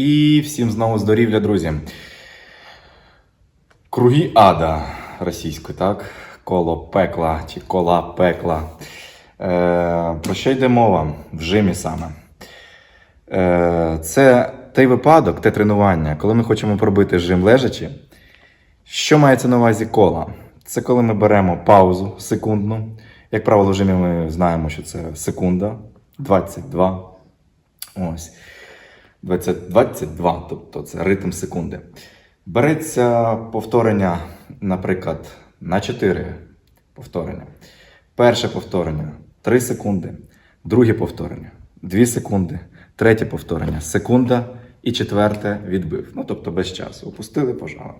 І всім знову здорів'я, друзі. Круги ада російською, так? Коло пекла чи кола пекла. Е, про що йде мова в жимі саме? Е, це той випадок, те тренування, коли ми хочемо пробити жим лежачи. Що мається на увазі кола? Це коли ми беремо паузу секундну. Як правило, в жимі ми знаємо, що це секунда 22. Ось. 20, 22, тобто це ритм секунди. Береться повторення, наприклад, на 4 повторення. Перше повторення 3 секунди, друге повторення 2 секунди, третє повторення секунда і четверте відбив. Ну, тобто без часу. Опустили, пожали.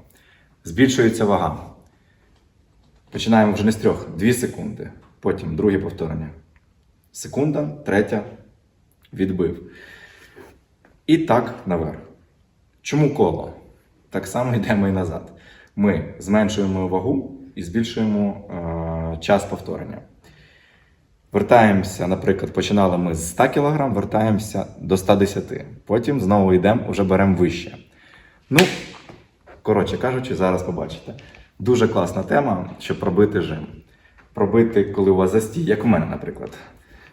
Збільшується вага. Починаємо вже не з трьох, 2 секунди. Потім друге повторення. Секунда, третя, відбив. І так наверх. Чому коло? Так само йдемо і назад. Ми зменшуємо вагу і збільшуємо е, час повторення. Вертаємося, наприклад, починали ми з 100 кг, вертаємося до 110. Потім знову йдемо, вже беремо вище. Ну, коротше кажучи, зараз побачите. Дуже класна тема, щоб пробити жим. Пробити, коли у вас застій, як у мене, наприклад.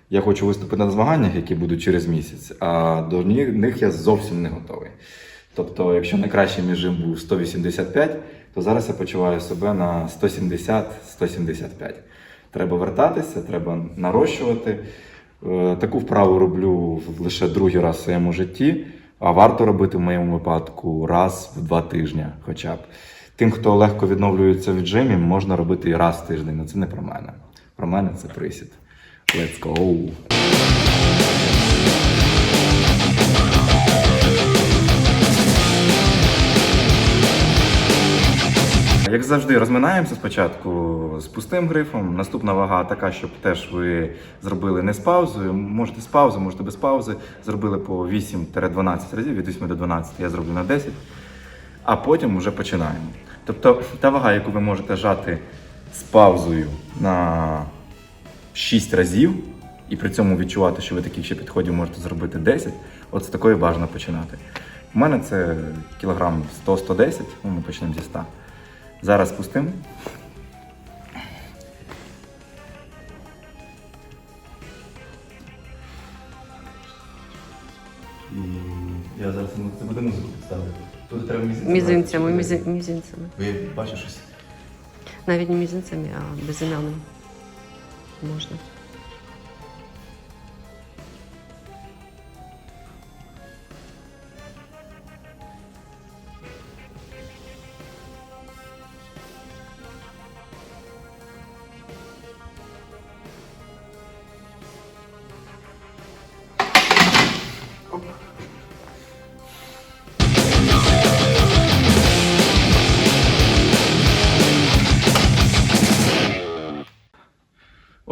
Я хочу виступити на змаганнях, які будуть через місяць, а до них я зовсім не готовий. Тобто, якщо найкращий мій жим був 185, то зараз я почуваю себе на 170-175. Треба вертатися, треба нарощувати. Е, Таку вправу роблю лише другий раз в своєму житті, а варто робити в моєму випадку раз в два тижні хоча б. Тим, хто легко відновлюється від жимів, можна робити і раз в тиждень. але це не про мене. Про мене це присід. Let's go! Як завжди, розминаємося спочатку з пустим грифом. Наступна вага така, щоб теж ви зробили не з паузою. Можете з паузою, можете без паузи. Зробили по 8-12 разів, від 8 до 12 я зроблю на 10, а потім вже починаємо. Тобто та вага, яку ви можете жати з паузою на 6 разів, і при цьому відчувати, що ви таких ще підходів можете зробити 10, от з такої бажано починати. У мене це кілограм 100-110, ну, ми почнемо зі 100. Зараз пустимо. І я зараз це буде музику підставити. Тут треба мізинцями. Мізинцями, мізинцями. Ви бачите щось? Навіть не мізинцями, а безім'яним. Можна.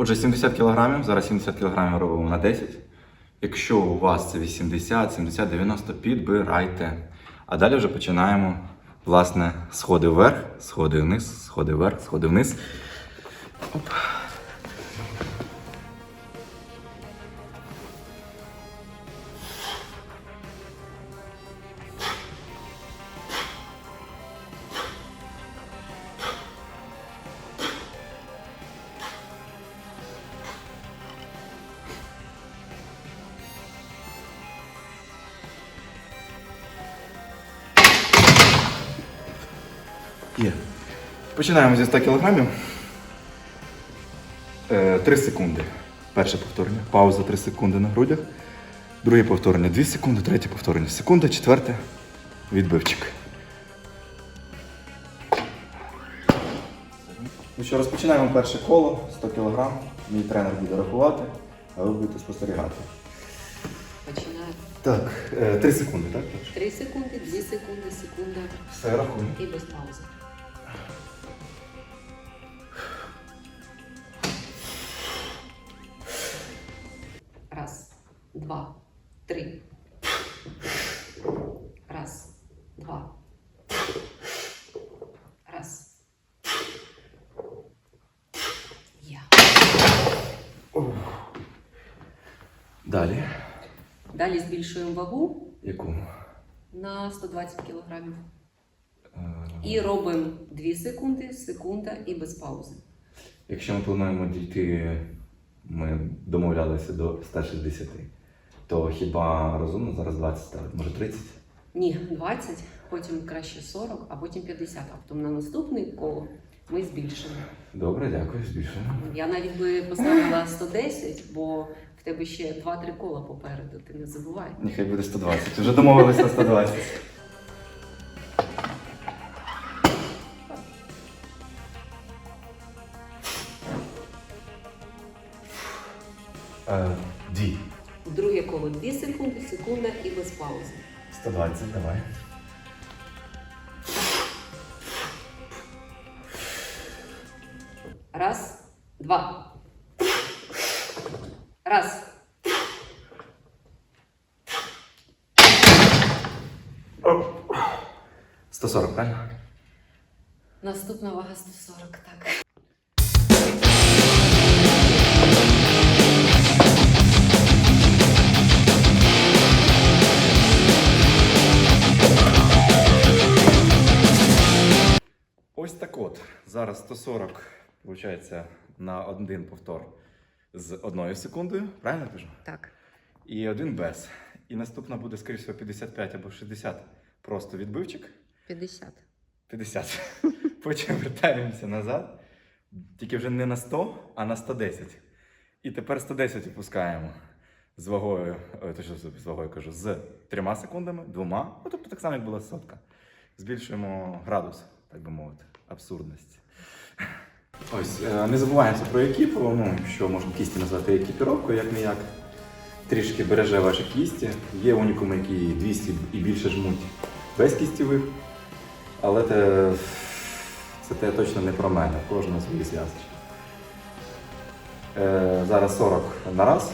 Отже, 70 кг, зараз 70 кг робимо на 10. Якщо у вас це 80, 70, 90, підбирайте. А далі вже починаємо, власне, сходи вверх, сходи вниз, сходи вверх, сходи вниз. Оп. Починаємо зі 100 кг. 3 секунди. Перше повторення. Пауза 3 секунди на грудях. Друге повторення 2 секунди, третє повторення. Секунда, четверте. Відбивчик. Ну що, розпочинаємо перше коло 100 кг. Мій тренер буде рахувати, а ви будете спостерігати. Починаю. Так, 3 секунди, так? 3 секунди, 2 секунди, секунда Все рахуємо. і без паузи. Два, три. Раз, два. Раз. Я. Далі. Далі збільшуємо вагу Яку? на 120 кілограмів. Е, І робимо 2 секунди, секунда і без паузи. Якщо ми плануємо дійти, ми домовлялися до 160, то хіба розумно зараз 20 ставити? Може 30? Ні, 20, потім краще 40, а потім 50. А потім на наступне коло ми збільшимо. Добре, дякую, збільшуємо. Я навіть би поставила 110, бо в тебе ще 2-3 кола попереду, ти не забувай. Нехай буде 120. Вже домовилися на 120. Секунди, секунда і без паузи. 120, давай. Раз, два. Раз. Оп. 140, правильно? Наступна вага 140, так. 140, виходить, на один повтор з одною секундою, правильно кажу? Так. І один без. І наступна буде, скоріше всього, 55 або 60. Просто відбивчик. 50. 50. Потім вертаємося назад. Тільки вже не на 100, а на 110. І тепер 110 опускаємо з вагою, точно з вагою кажу, з трьома секундами, двома. Ну, тобто так само, як була сотка. Збільшуємо градус, так би мовити, абсурдності. Ось, е, не забуваємося про екіпу, ну, що можна кісті назвати екіпіровкою, як не як. Трішки береже ваші кісті. Є унікуми, які 200 і більше жмуть без кістєвих. Але те, це те точно не про мене, в кожного свої зв'язки. Е, зараз 40 на раз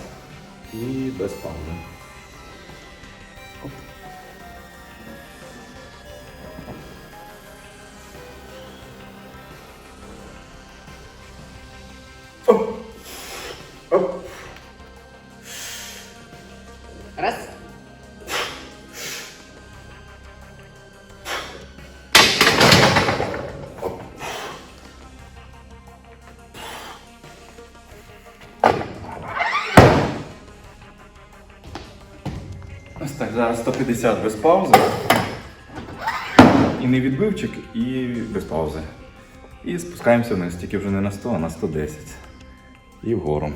і без паузи. Ось так, зараз 150 без паузи. І не відбивчик, і без паузи. І спускаємося вниз, тільки вже не на 100, а на 110. І вгору.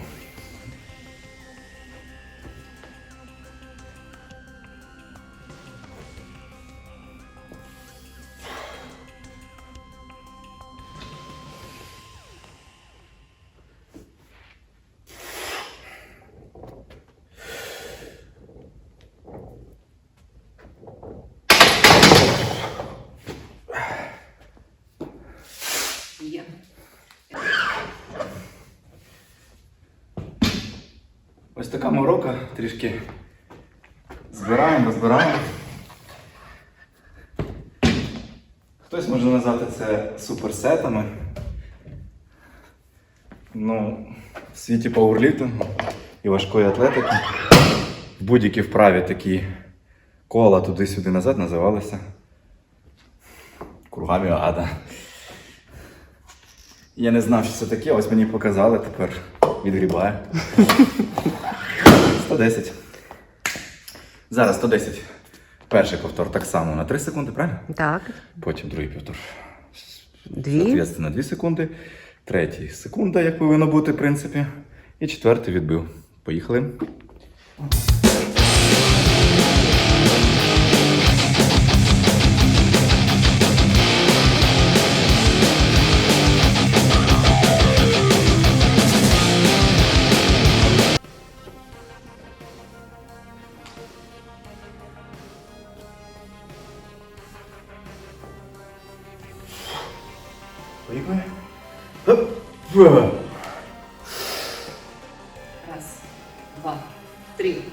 Ось така морока, трішки збираємо, розбираємо. Хтось може назвати це суперсетами. Ну, в світі пауерліфтингу і важкої атлетики в будь-якій вправі такі кола туди-сюди назад називалися кругами ада. Я не знав, що це таке, ось мені показали, тепер відгрібаю. 110. Зараз 110. Перший повтор так само на 3 секунди, правильно? Так. Потім другий повтор. Дві. Соответственно, 2 секунди. Третій секунда, як повинно бути, в принципі. І четвертий відбив. Поїхали. Поїхали. Раз, два, три.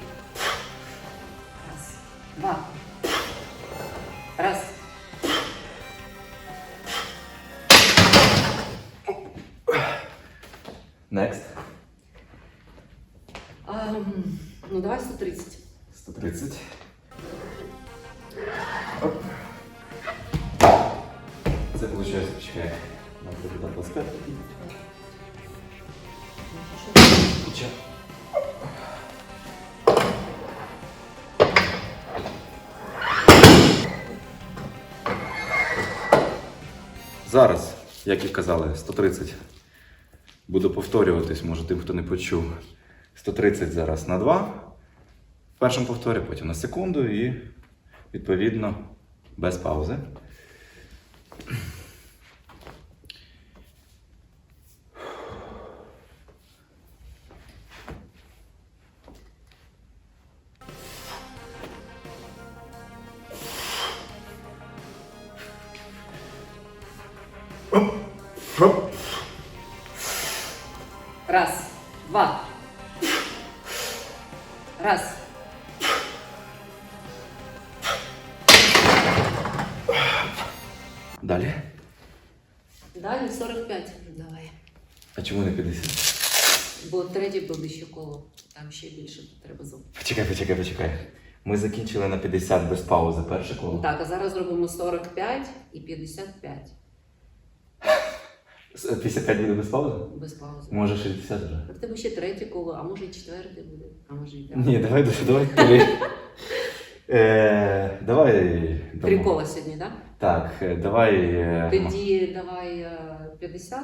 Зараз, як і казали, 130. Буду повторюватись, може тим, хто не почув. 130 зараз на 2. В першому повторі, потім на секунду і відповідно без паузи. Раз. Далі. Далі 45. Давай. А чому не 50? Бо третє буде ще коло. Там ще більше треба зробити. Почекай, почекай, почекай. Ми закінчили на 50 без паузи перше коло. Так, а зараз зробимо 45 і 55 С- 55 буде без паузи? без паузи. Може 60 вже? Так в тебе ще третє коло, а може і четверте буде, а може і п'яте. Ні, давай, давай, три. Е, давай. Три кола сьогодні, так? Так, е, давай. е, Тоді давай е, 50.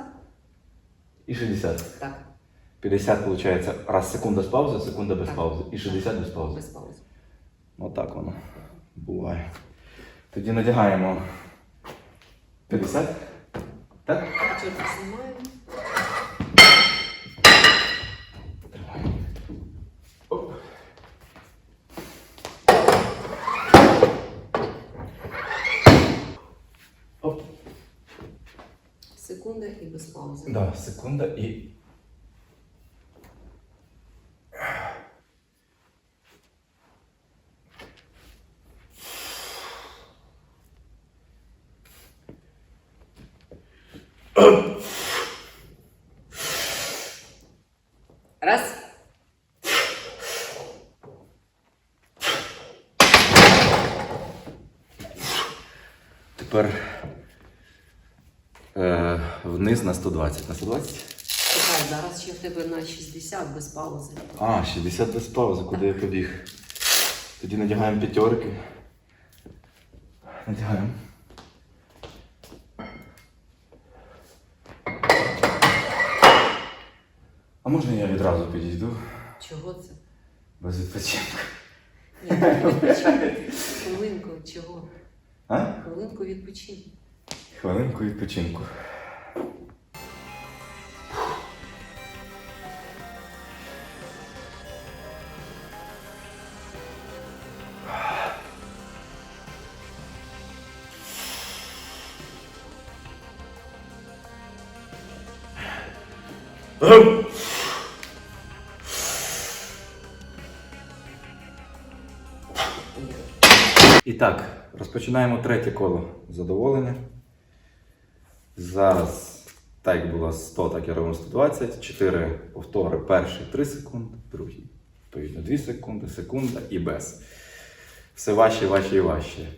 І 60. Так, 50 виходить раз секунда з паузи, секунда без Так. паузи. І 60 без паузи. без паузи. Отак воно буває. Тоді надягаємо 50. Так? Чорт знімаємо. Тримай. Оп. Оп. Секунда і без паузи. Да, секунда і. Раз. Тепер е, вниз на 120. На 120? Чекай, зараз ще в тебе на 60 без паузи. А, 60 без паузи, куди я побіг. Тоді надягаємо п'ятерки. Надягаємо. А можна я відразу підійду Чого це? без відпочинку? Ні, відпочинку. Хвилинку, чого? А? Хвилинку відпочинку. Хвилинку відпочинку. Так, розпочинаємо третє коло задоволення. Зараз, так як було 100, так і робимо 120. 4 повтори. Перший 3 секунди, другий, відповідно, 2 секунди, секунда і без. Все важче, важче і важче.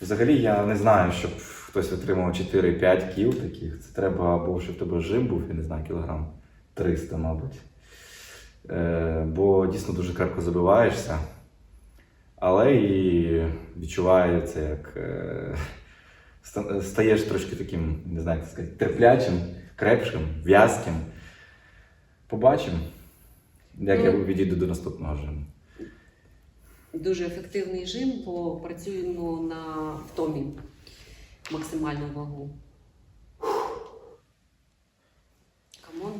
Взагалі я не знаю, щоб хтось отримав 4-5 кіл таких. Це треба або щоб в тебе жим був, я не знаю, кілограм 300, мабуть. Е, бо дійсно дуже крепко забиваєшся. Але і відчувається, як е, стаєш трошки таким, не знаю, як це сказати, терплячим, крепшим, в'язким. Побачимо, як я Ну. відійду до наступного жиму. Дуже ефективний жим, бо працюємо на втомі максимальну вагу. Камон.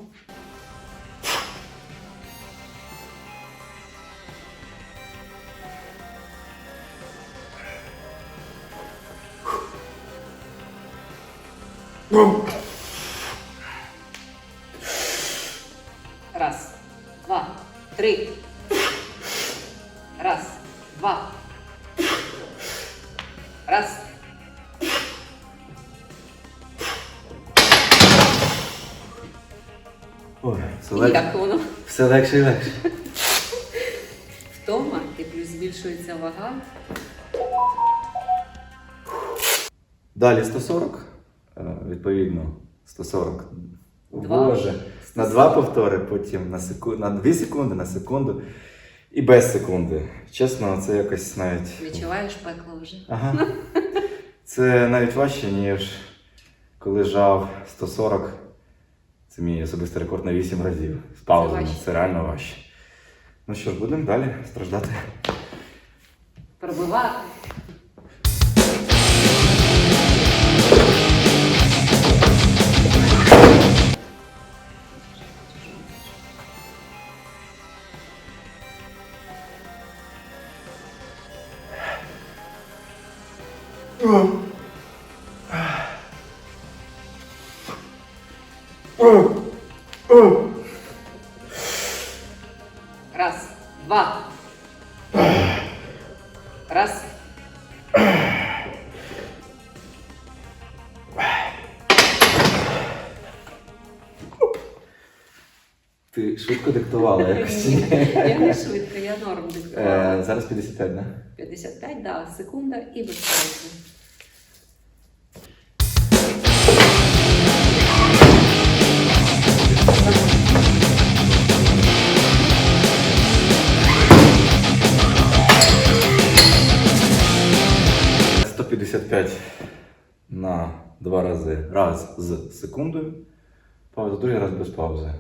Раз, два, три. Раз, два. Раз. Ой, все, І легше, воно? все легше і легше. Втома і плюс збільшується вага. Далі 140. Відповідно 140. Два. Боже. На два повтори, потім на, секу... на 2 секунди, на секунду і без секунди. Чесно, це якось навіть. Відчуваєш пекло вже. Ага. Це навіть важче, ніж коли жав 140. Це мій особистий рекорд на 8 разів. З паузами. важче. Це реально важче. Ну що ж, будемо далі страждати. Пробивати. Ти швидко диктувала якось. Ні? Я не швидко, я норм диктувала. Е, Зараз 55, да? 55, да, секунда і без паузи. 155 на два рази. Раз з секундою. Пауза, другий раз без паузи.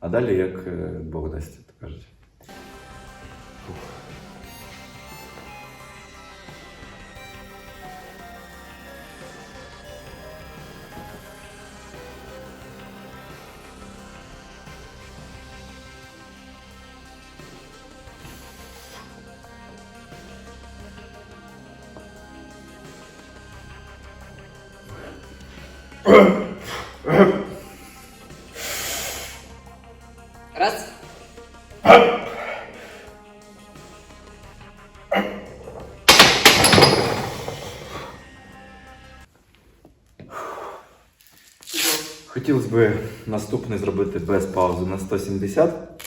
А далі як е, Бог дасть, то кажуть. Хотілося б наступний зробити без паузи на 170.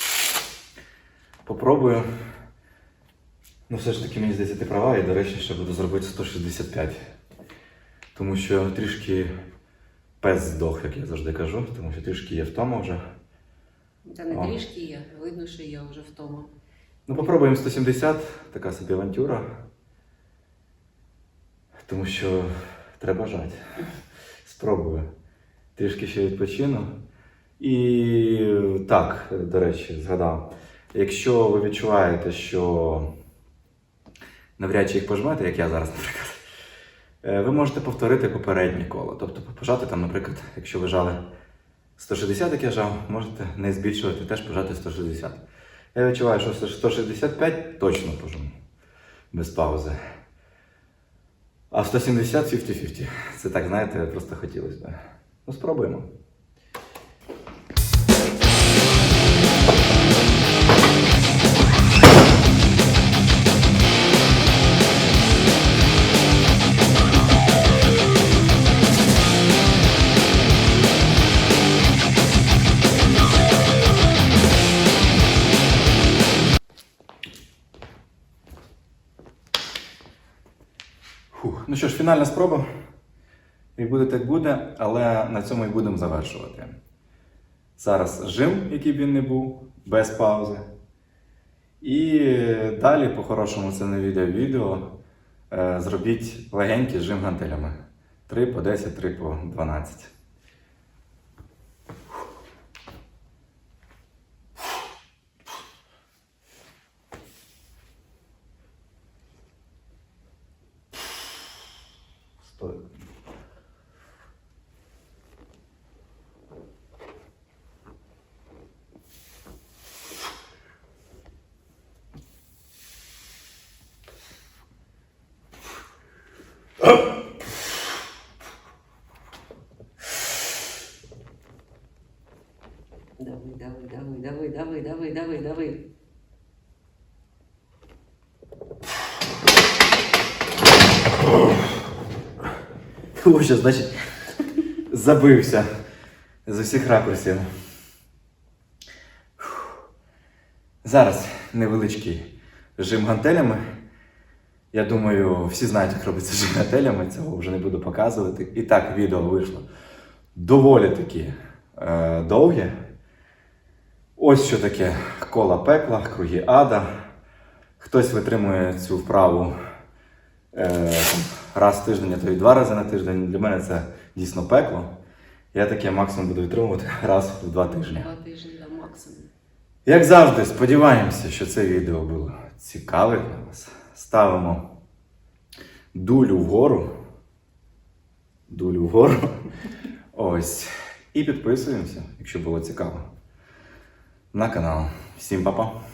Попробую. Ну, все ж таки, мені здається, ти права, і, до речі, ще буду зробити 165. Тому що трішки пес здох, як я завжди кажу, тому що трішки є втома вже. Та не О. трішки є, видно, що є вже втома. Ну, попробуємо 170, така собі авантюра. Тому що треба жати. Спробую. Трішки ще відпочину. І так, до речі, згадав. Якщо ви відчуваєте, що навряд чи їх пожмете, як я зараз, наприклад, е, ви можете повторити попереднє коло. Тобто пожати там, наприклад, якщо ви жали 160, як я жав, можете не збільшувати, теж пожати 160. Я відчуваю, що 165 точно пожму. Без паузи. А 170 50-50. Це так, знаєте, просто хотілося б. Ну, спробуємо. Ну що ж, фінальна спроба. Як буде, так буде, але на цьому і будемо завершувати. Зараз жим, який б він не був, без паузи. І далі, по-хорошому, це не відео відео. е, Зробіть легенький жим гантелями. 3 по 10, 3 по 12. Стой. Давай, давай, давай, давай, давай, давай, давай, давай. Ось, значить, забився з усіх ракурсів. Зараз невеличкий жим гантелями. Я думаю, всі знають, як робиться з жигателями, цього вже не буду показувати. І так, відео вийшло доволі таки е, довге. Ось що таке кола пекла, круги ада. Хтось витримує цю вправу раз в тиждень, а то й два рази на тиждень. Для мене це дійсно пекло. Я таке максимум буду витримувати раз в два тижні. Два тижні да, максимум. Як завжди, сподіваємося, що це відео було цікаве для вас. Ставимо дулю вгору. Дулю вгору. Ось. І підписуємося, якщо було цікаво. На канал. Всім па-па!